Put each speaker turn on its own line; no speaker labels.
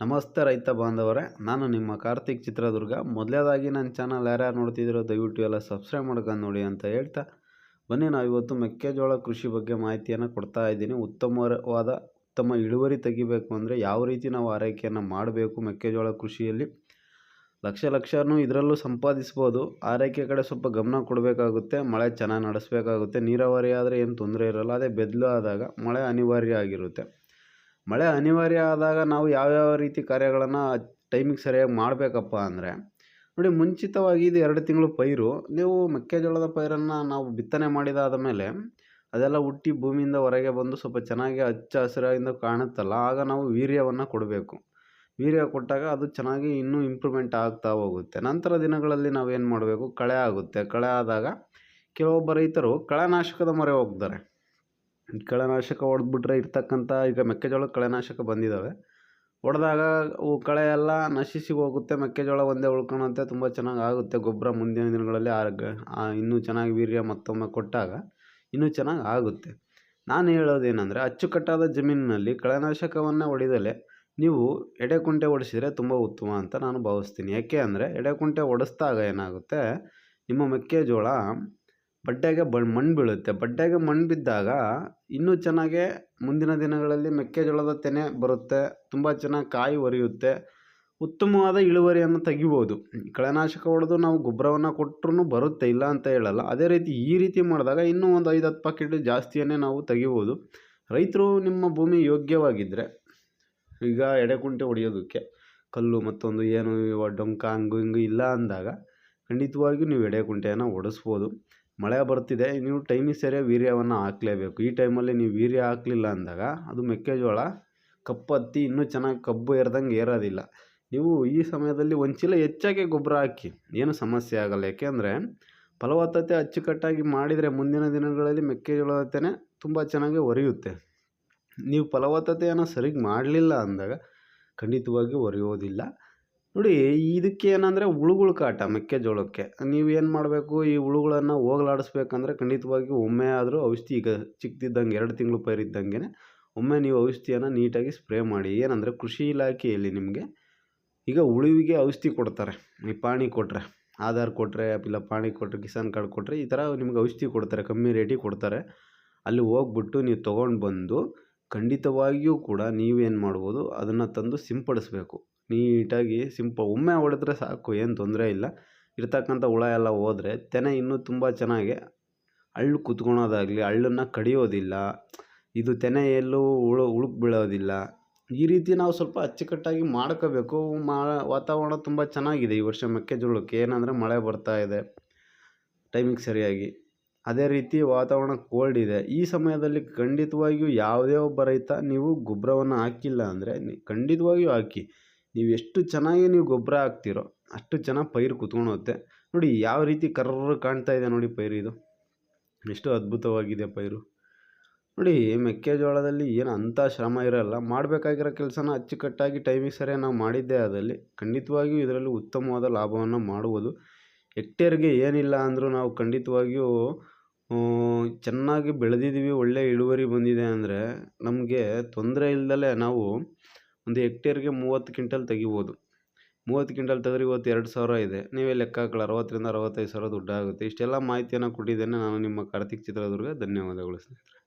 ನಮಸ್ತೆ ರೈತ ಬಾಂಧವರೇ, ನಾನು ನಿಮ್ಮ ಕಾರ್ತಿಕ್ ಚಿತ್ರದುರ್ಗ. ಮೊದಲೇದಾಗಿ ನನ್ನ ಚಾನಲ್ ಯಾರ್ಯಾರು ನೋಡ್ತಿದ್ದೀರೋ ದಯವಿಟ್ಟು ಎಲ್ಲ ಸಬ್ಸ್ಕ್ರೈಬ್ ಮಾಡ್ಕೊಂಡು ನೋಡಿ ಅಂತ ಹೇಳ್ತಾ, ಬನ್ನಿ ನಾವು ಇವತ್ತು ಮೆಕ್ಕೆಜೋಳ ಕೃಷಿ ಬಗ್ಗೆ ಮಾಹಿತಿಯನ್ನು ಕೊಡ್ತಾ ಇದ್ದೀನಿ. ಉತ್ತಮವಾದ, ಉತ್ತಮ ಇಳುವರಿ ತೆಗಿಬೇಕು ಅಂದರೆ ಯಾವ ರೀತಿ ನಾವು ಆರೈಕೆಯನ್ನು ಮಾಡಬೇಕು ಮೆಕ್ಕೆಜೋಳ ಕೃಷಿಯಲ್ಲಿ? ಲಕ್ಷ ಲಕ್ಷನೂ ಇದರಲ್ಲೂ ಸಂಪಾದಿಸ್ಬೋದು. ಆರೈಕೆ ಕಡೆ ಸ್ವಲ್ಪ ಗಮನ ಕೊಡಬೇಕಾಗುತ್ತೆ, ಮಳೆ ಚೆನ್ನಾಗಿ ನಡೆಸಬೇಕಾಗುತ್ತೆ. ನೀರಾವರಿ ಆದರೆ ಏನು ತೊಂದರೆ ಇರೋಲ್ಲ, ಅದೇ ಬೆದಲು ಆದಾಗ ಮಳೆ ಅನಿವಾರ್ಯ ಆಗಿರುತ್ತೆ. ಮಳೆ ಅನಿವಾರ್ಯ ಆದಾಗ ನಾವು ಯಾವ್ಯಾವ ರೀತಿ ಕಾರ್ಯಗಳನ್ನು ಟೈಮಿಗೆ ಸರಿಯಾಗಿ ಮಾಡಬೇಕಪ್ಪ ಅಂದರೆ, ನೋಡಿ ಮುಂಚಿತವಾಗಿ ಇದು ಎರಡು ತಿಂಗಳು ಪೈರು, ನೀವು ಮೆಕ್ಕೆಜೋಳದ ಪೈರನ್ನು ನಾವು ಬಿತ್ತನೆ ಮಾಡಿದಾದ ಮೇಲೆ ಅದೆಲ್ಲ ಹುಟ್ಟಿ ಭೂಮಿಯಿಂದ ಹೊರಗೆ ಬಂದು ಸ್ವಲ್ಪ ಚೆನ್ನಾಗಿ ಹಚ್ಚ ಹಸಿರಾಗಿಂದ ಕಾಣುತ್ತಲ್ಲ, ಆಗ ನಾವು ವೀರ್ಯವನ್ನು ಕೊಡಬೇಕು. ವೀರ್ಯ ಕೊಟ್ಟಾಗ ಅದು ಚೆನ್ನಾಗಿ ಇನ್ನೂ ಇಂಪ್ರೂವ್ಮೆಂಟ್ ಆಗ್ತಾ ಹೋಗುತ್ತೆ. ನಂತರ ದಿನಗಳಲ್ಲಿ ನಾವೇನು ಮಾಡಬೇಕು, ಕಳೆ ಆಗುತ್ತೆ. ಕಳೆ ಆದಾಗ ಕೆಲವೊಬ್ಬ ರೈತರು ಕಳೆನಾಶಕದ ಮೊರೆ ಹೋಗ್ತಾರೆ. ಕಳೆನಾಶಕ ಹೊಡೆದ್ಬಿಟ್ರೆ ಇರ್ತಕ್ಕಂಥ ಈಗ ಮೆಕ್ಕೆಜೋಳಕ್ಕೆ ಕಳೆನಾಶಕ ಬಂದಿದ್ದಾವೆ ಹೊಡೆದಾಗ ಅವು ಕಳೆ ಎಲ್ಲ ನಶಿಸಿ ಹೋಗುತ್ತೆ, ಮೆಕ್ಕೆಜೋಳ ಒಂದೇ ಉಳ್ಕೊಳಂತೆ ತುಂಬ ಚೆನ್ನಾಗಿ ಆಗುತ್ತೆ. ಗೊಬ್ಬರ ಮುಂದಿನ ದಿನಗಳಲ್ಲಿ ಆರೋಗ್ಯ ಇನ್ನೂ ಚೆನ್ನಾಗಿ ವೀರ್ಯ ಮತ್ತೊಮ್ಮೆ ಕೊಟ್ಟಾಗ ಇನ್ನೂ ಚೆನ್ನಾಗಿ ಆಗುತ್ತೆ. ನಾನು ಹೇಳೋದೇನೆಂದರೆ, ಅಚ್ಚುಕಟ್ಟಾದ ಜಮೀನಿನಲ್ಲಿ ಕಳೆನಾಶಕವನ್ನು ಹೊಡೆದಲೆ ನೀವು ಎಡೆಕುಂಟೆ ಹೊಡೆಸಿದರೆ ತುಂಬ ಉತ್ತಮ ಅಂತ ನಾನು ಭಾವಿಸ್ತೀನಿ. ಯಾಕೆ ಅಂದರೆ ಎಡೆಕುಂಟೆ ಹೊಡೆಸ್ದಾಗ ಏನಾಗುತ್ತೆ, ನಿಮ್ಮ ಮೆಕ್ಕೆಜೋಳ ಬಡ್ಡೆಗೆ ಬ, ಮಣ್ಣು ಬೀಳುತ್ತೆ. ಬಡ್ಡೆಗೆ ಮಣ್ಣು ಬಿದ್ದಾಗ ಇನ್ನೂ ಚೆನ್ನಾಗೆ ಮುಂದಿನ ದಿನಗಳಲ್ಲಿ ಮೆಕ್ಕೆಜೋಳದ ತೆನೆ ಬರುತ್ತೆ. ತುಂಬ ಚೆನ್ನಾಗಿ ಕಾಯಿ ಒರೆಯುತ್ತೆ. ಉತ್ತಮವಾದ ಇಳುವರಿಯನ್ನು ತೆಗಿಬೋದು. ಕಳೆನಾಶಕ ಹೊಡೆದು ನಾವು ಗೊಬ್ಬರವನ್ನು ಕೊಟ್ಟರು ಬರುತ್ತೆ, ಇಲ್ಲ ಅಂತ ಹೇಳಲ್ಲ. ಅದೇ ರೀತಿ ಈ ರೀತಿ ಮಾಡಿದಾಗ ಇನ್ನೂ ಒಂದು ಐದು, ಹತ್ತು ಪಾಕೆಟ್ ಜಾಸ್ತಿಯನ್ನೇ ನಾವು ತೆಗಿಬೋದು. ರೈತರು ನಿಮ್ಮ ಭೂಮಿ ಯೋಗ್ಯವಾಗಿದ್ದರೆ ಈಗ ಎಡೆಕುಂಟೆ ಹೊಡೆಯೋದಕ್ಕೆ ಕಲ್ಲು ಮತ್ತೊಂದು ಏನು ಡೊಂಕ, ಹಂಗು, ಹಿಂಗು ಇಲ್ಲ ಅಂದಾಗ ಖಂಡಿತವಾಗಿಯೂ ನೀವು ಎಡೆಕುಂಟೆಯನ್ನು ಹೊಡೆಸ್ಬೋದು ಮಳೆ ಬರ್ತಿದೆ, ನೀವು ಟೈಮಿಗೆ ಸರಿಯಾಗಿ ವೀರ್ಯವನ್ನು ಹಾಕಲೇಬೇಕು. ಈ ಟೈಮಲ್ಲಿ ನೀವು ವೀರ್ಯ ಹಾಕಲಿಲ್ಲ ಅಂದಾಗ ಅದು ಮೆಕ್ಕೆಜೋಳ ಕಪ್ಪತ್ತಿ ಇನ್ನೂ ಚೆನ್ನಾಗಿ ಕಬ್ಬು ಏರ್ದಂಗೆ ಏರೋದಿಲ್ಲ. ನೀವು ಈ ಸಮಯದಲ್ಲಿ ಒಂದು ಚೀಲ ಹೆಚ್ಚಾಗಿ ಗೊಬ್ಬರ ಹಾಕಿ, ಏನು ಸಮಸ್ಯೆ ಆಗಲ್ಲ. ಯಾಕೆಂದರೆ ಫಲವತ್ತತೆ ಅಚ್ಚುಕಟ್ಟಾಗಿ ಮಾಡಿದರೆ ಮುಂದಿನ ದಿನಗಳಲ್ಲಿ ಮೆಕ್ಕೆಜೋಳದ ತೆನೆ ತುಂಬ ಚೆನ್ನಾಗಿ ಒರೆಯುತ್ತೆ. ನೀವು ಫಲವತ್ತತೆಯನ್ನು ಸರಿಗೆ ಮಾಡಲಿಲ್ಲ ಅಂದಾಗ ಖಂಡಿತವಾಗಿ ಒರೆಯೋದಿಲ್ಲ. ನೋಡಿ, ಇದಕ್ಕೆ ಏನಂದರೆ ಹುಳುಗಳ ಕಾಟ ಮೆಕ್ಕೆಜೋಳಕ್ಕೆ. ನೀವು ಏನು ಮಾಡಬೇಕು, ಈ ಹುಳುಗಳನ್ನು ಹೋಗಲಾಡಿಸ್ಬೇಕಂದ್ರೆ ಖಂಡಿತವಾಗಿ ಒಮ್ಮೆ ಆದರೂ ಔಷಧಿ ಈಗ ಚಿಕ್ಕದಿದ್ದಂಗೆ ಎರಡು ತಿಂಗಳು ಪೈರಿದ್ದಂಗೆ ಒಮ್ಮೆ ನೀವು ಔಷಧಿಯನ್ನು ನೀಟಾಗಿ ಸ್ಪ್ರೇ ಮಾಡಿ. ಏನಂದರೆ ಕೃಷಿ ಇಲಾಖೆಯಲ್ಲಿ ನಿಮಗೆ ಈಗ ಉಳುವಿಗೆ ಔಷಧಿ ಕೊಡ್ತಾರೆ. ಈ ಪಾಣಿ ಕೊಟ್ಟರೆ ಆಧಾರ್ ಕೊಟ್ಟರೆ ಇಲ್ಲ ಪಾಣಿ ಕೊಟ್ಟರೆ ಕಿಸಾನ್ ಕಾರ್ಡ್ ಕೊಟ್ಟರೆ ಈ ಥರ ನಿಮ್ಗೆ ಔಷಧಿ ಕೊಡ್ತಾರೆ, ಕಮ್ಮಿ ರೇಟಿಗೆ ಕೊಡ್ತಾರೆ. ಅಲ್ಲಿ ಹೋಗ್ಬಿಟ್ಟು ನೀವು ತೊಗೊಂಡು ಬಂದು ಖಂಡಿತವಾಗಿಯೂ ಕೂಡ ನೀವೇನು ಮಾಡ್ಬೋದು, ಅದನ್ನು ತಂದು ಸಿಂಪಡಿಸ್ಬೇಕು. ನೀಟಾಗಿ ಸಿಂಪ, ಒಮ್ಮೆ ಹೊಡೆದ್ರೆ ಸಾಕು, ಏನು ತೊಂದರೆ ಇಲ್ಲ. ಇರ್ತಕ್ಕಂಥ ಹುಳ ಎಲ್ಲ ಹೋದರೆ ತೆನೆ ಇನ್ನೂ ತುಂಬ ಚೆನ್ನಾಗಿ ಹಳ್ಳು ಕುತ್ಕೊಳೋದಾಗಲಿ, ಹಳ್ಳನ್ನು ಕಡಿಯೋದಿಲ್ಲ. ಇದು ತೆನೆ ಎಲ್ಲೂ ಉಳು ಹುಳುಕ್ ಬೀಳೋದಿಲ್ಲ. ಈ ರೀತಿ ನಾವು ಸ್ವಲ್ಪ ಅಚ್ಚುಕಟ್ಟಾಗಿ ಮಾಡ್ಕೋಬೇಕು. ಮಾ, ವಾತಾವರಣ ತುಂಬ ಚೆನ್ನಾಗಿದೆ ಈ ವರ್ಷ ಮೆಕ್ಕೆಜೋಳಕ್ಕೆ. ಏನಂದರೆ ಮಳೆ ಬರ್ತಾ ಇದೆ, ಟೈಮಿಗೆ ಸರಿಯಾಗಿ. ಅದೇ ರೀತಿ ವಾತಾವರಣ ಕೋಲ್ಡ್ ಇದೆ. ಈ ಸಮಯದಲ್ಲಿ ಖಂಡಿತವಾಗಿಯೂ ಯಾವುದೇ ಒಬ್ಬ ರೈತ ನೀವು ಗೊಬ್ಬರವನ್ನು ಹಾಕಿಲ್ಲ ಅಂದರೆ ಖಂಡಿತವಾಗಿಯೂ ಹಾಕಿ. ನೀವು ಎಷ್ಟು ಚೆನ್ನಾಗಿ ನೀವು ಗೊಬ್ಬರ ಹಾಕ್ತಿರೋ ಅಷ್ಟು ಚೆನ್ನಾಗಿ ಪೈರು ಕುತ್ಕೊಳುತ್ತೆ ನೋಡಿ ಯಾವ ರೀತಿ ಕರ್ರ ಕಾಣ್ತಾ ಇದೆ ನೋಡಿ ಪೈರು ಇದು. ಎಷ್ಟು ಅದ್ಭುತವಾಗಿದೆ ಪೈರು. ನೋಡಿ ಮೆಕ್ಕೆಜೋಳದಲ್ಲಿ ಏನು ಅಂಥ ಶ್ರಮ ಇರೋಲ್ಲ. ಮಾಡಬೇಕಾಗಿರೋ ಕೆಲಸನ ಅಚ್ಚುಕಟ್ಟಾಗಿ ಟೈಮಿಗೆ ಸರಿಯಾಗಿ ನಾವು ಮಾಡಿದ್ದೆ ಅದರಲ್ಲಿ ಖಂಡಿತವಾಗಿಯೂ ಇದರಲ್ಲಿ ಉತ್ತಮವಾದ ಲಾಭವನ್ನು ಮಾಡುವುದು ಹೆಕ್ಟೇರ್ಗೆ ಏನಿಲ್ಲ ಅಂದರೂ ನಾವು ಖಂಡಿತವಾಗಿಯೂ ಚೆನ್ನಾಗಿ ಬೆಳೆದಿದ್ದೀವಿ ಒಳ್ಳೆಯ ಇಳುವರಿ ಬಂದಿದೆ ಅಂದರೆ ನಮಗೆ ತೊಂದರೆ ಇಲ್ದಲೇ ನಾವು ಒಂದು ಹೆಕ್ಟೇರ್ಗೆ ಮೂವತ್ತು ಕ್ವಿಂಟಲ್ ತೆಗಿಬೋದು. ಮೂವತ್ತು ಕ್ವಿಂಟಲ್ ತೆಗೆದ್ರೆ ಇವತ್ತು ಎರಡು ಸಾವಿರ ಇದೆ. ನೀವೇ ಲೆಕ್ಕ ಹಾಕಲ್ಲ ಅರವತ್ತರಿಂದ ಅರವತ್ತೈದು ಸಾವಿರ ದುಡ್ಡಾಗುತ್ತೆ. ಇಷ್ಟೆಲ್ಲ ಮಾಹಿತಿಯನ್ನು ಕೊಟ್ಟಿದ್ದೇನೆ ನಾನು ನಿಮ್ಮ ಕಾರ್ತಿಕ್ ಚಿತ್ರದುರ್ಗ. ಧನ್ಯವಾದಗಳು ಸ್ನೇಹಿತರೆ.